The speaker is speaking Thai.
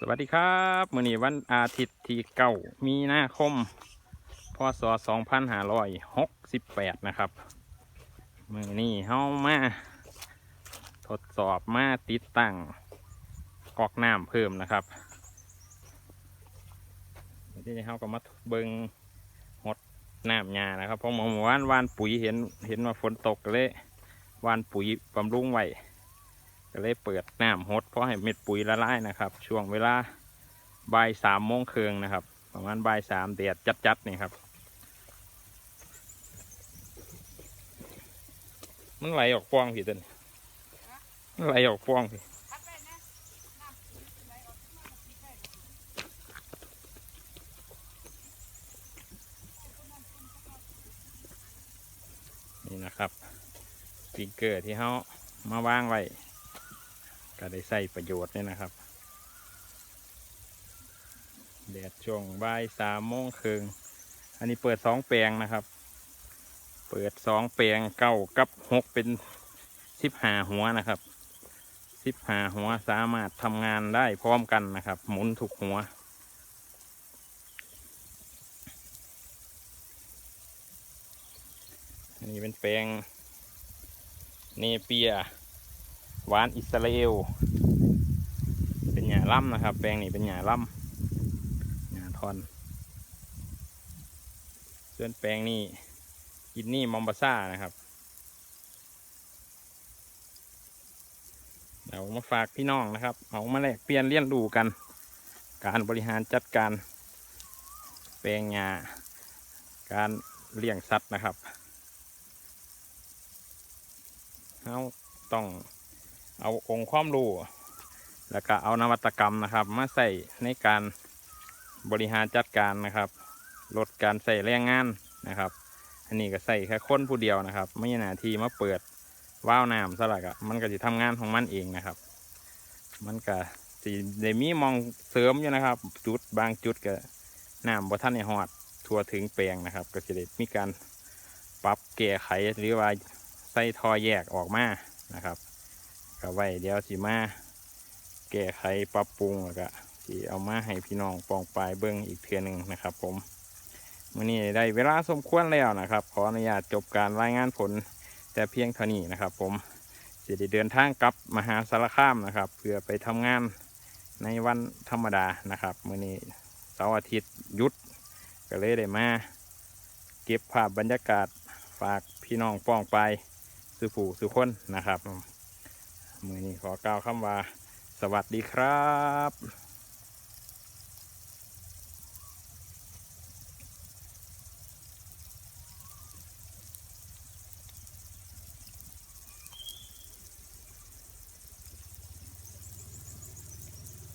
สวัสดีครับมื้อนี้วันอาทิตย์ที่เก้ามีนาคม พศ2568นะครับมื้อนี้เฮามา ทดสอบมาติดตั้งกอกน้ำเพิ่มนะครับที่นี้เฮาก็มาเบิงหดน้ำยานะครับเพราะมื่อวานวานปุ๋ยเห็นเห็นว่าฝนตกเลย วานปุ๋ยบำรุงไว้ ก็เลยเปิดน้ำฮดเพราะให้เม็ดปุ๋ยละลายนะครับ ช่วงเวลาบ่ายสามโมงเครึ่งนะครับ ประมาณบ่ายสามเดียดจัดๆนี่ครับ มันไหลออกฟองพี่ต้นมันไหลออกฟองพี่นี่นะครับสปิงเกอร์ที่เขามาวางไว้ ก็ได้ใส่ประโยชน์เนี่ยนะครับแดดช่วงบ่ายสามโมงครึ่งอันนี้เปิดสองแปลงนะครับ เปิดสองแปลงเก้ากับหกเป็นสิบหาหัวนะครับสิบหาหัวสามารถทำงานได้พร้อมกันนะครับ หมุนถูกหัวอันนี้เป็นแปลงเนเปีย หวานอิสราเอล เป็นหญ้าล่ำนะครับ แปลงนี้เป็นหญ้าล่ำหญ้าทอน ส่วนแปลงนี้กินนี่มอมบาซ่านะครับเดี๋ยวมาฝากพี่น้องนะครับ เอามาแลกเปลี่ยนเรียนรู้กัน การบริหารจัดการ แปลงหญ้าการเลี้ยงสัตว์นะครับเราต้อง เอาองค์ความรู้ แล้วก็เอานวัตกรรมนะครับ มาใส่ในการบริหารจัดการนะครับ ลดการใส่แรงงานนะครับ อันนี้ก็ใส่แค่คนผู้เดียวนะครับ ไม่ใช่หน้าที่มาเปิดว้าวน้ำสลักอะมันก็จะทำงานของมันเองนะครับ มันก็สีเดมีมองเสริมอยู่นะครับ จุดบางจุดก็น้ำบ่ท่านในหอดทั่วถึงแปลงนะครับ ก็จะได้มีการปรับแก้ไขหรือว่าใส่ทอแยกออกมานะครับ ก็ไว้เดี๋ยวสิมาแก้ไขปรับปรุงแล้วก็สิเอามาให้พี่น้องปองปลายเบิ้งอีกเทือหนึ่งนะครับ ผมมื่อนี้ได้เวลาสมควรแล้วนะครับ ขออนุญาตจบการรายงานผลแต่เพียงเท่านี้นะครับ ผมจะได้เดินทางกลับมหาสารคามนะครับ เพื่อไปทำงานในวันธรรมดานะครับมื่อนี้เสาร์อาทิตย์หยุดก็เลยได้มาเก็บภาพบรรยากาศฝากพี่น้องป้องไปสุผู้สุคนนะครับ มือนี้ขอกล่าวคำว่า สวัสดีครับ